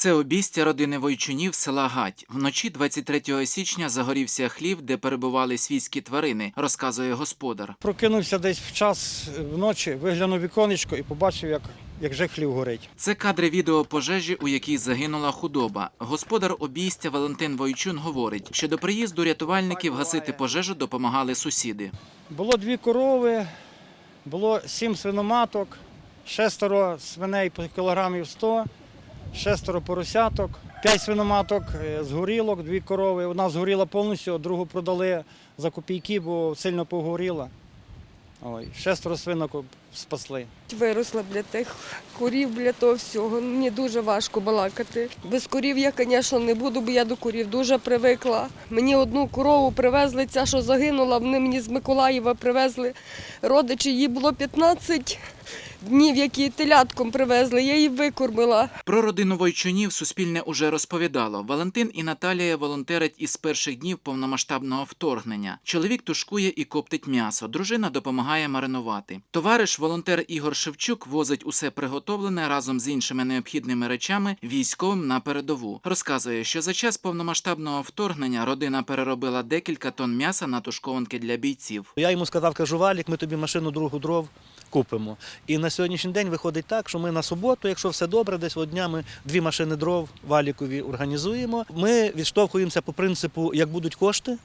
Це обійстя родини Войчунів села Гать. Вночі 23 січня загорівся хлів, де перебували свійські тварини, розказує господар. Прокинувся десь в час вночі, виглянув віконечко і побачив, як, як же хлів горить. Це кадри відео пожежі, у якій загинула худоба. Господар обійстя Валентин Войчун говорить, що до приїзду рятувальників гасити пожежу допомагали сусіди. Було дві корови, було сім свиноматок, шестеро свиней по кілограмів 100, шестеро поросяток, п'ять свиноматок згорілок, дві корови. Одна згоріла повністю, другу продали за копійки, бо сильно погоріла. Шестеро свинок спасли. Виросла для тих курів, для того всього. Мені дуже важко балакати. Без курів я, звісно, не буду, бо я до курів дуже привикла. Мені одну корову привезли, ця, що загинула, вони мені з Миколаєва привезли. Родичі, їй було 15 днів, які телятком привезли, я її викормила. Про родину Войчунів Суспільне уже розповідало. Валентин і Наталія волонтерять із перших днів повномасштабного вторгнення. Чоловік тушкує і коптить м'ясо. Дружина допомагає маринувати. Товариш волонтер Ігор Шевчук возить усе приготовлене разом з іншими необхідними речами військовим на передову. Розказує, що за час повномасштабного вторгнення родина переробила декілька тонн м'яса на тушкованки для бійців. Я йому сказав, кажу, Валік, ми тобі машину другу дров купимо. І на сьогоднішній день виходить так, що ми на суботу, якщо все добре, десь от дня ми дві машини дров Валікові організуємо. Ми відштовхуємося по принципу, як будуть кошти.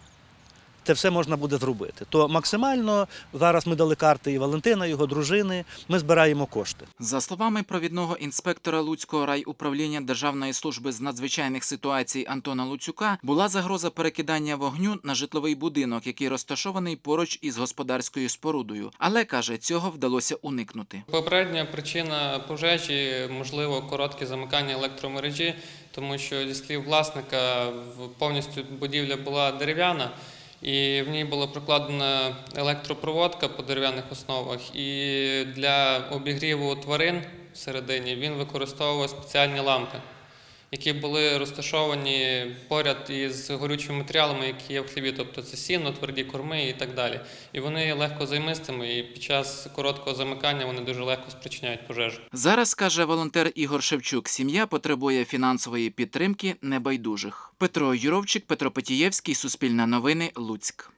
Це все можна буде зробити. То максимально зараз ми дали карти і Валентина, і його дружини. Ми збираємо кошти. За словами провідного інспектора Луцького райуправління Державної служби з надзвичайних ситуацій Антона Луцюка, була загроза перекидання вогню на житловий будинок, який розташований поруч із господарською спорудою. Але каже, цього вдалося уникнути. Попередня причина пожежі, можливо, коротке замикання електромережі, тому що зі слів власника повністю будівля була дерев'яна, і в ній була прокладена електропроводка по дерев'яних основах. І для обігріву тварин всередині він використовував спеціальні лампи, які були розташовані поряд із горючими матеріалами, які є в хліві, тобто це сіно, тверді корми і так далі. І вони легко займистими, і під час короткого замикання вони дуже легко спричиняють пожежу. Зараз каже волонтер Ігор Шевчук, сім'я потребує фінансової підтримки небайдужих. Петро Юровчик, Петро Петієвський, Суспільне новини, Луцьк.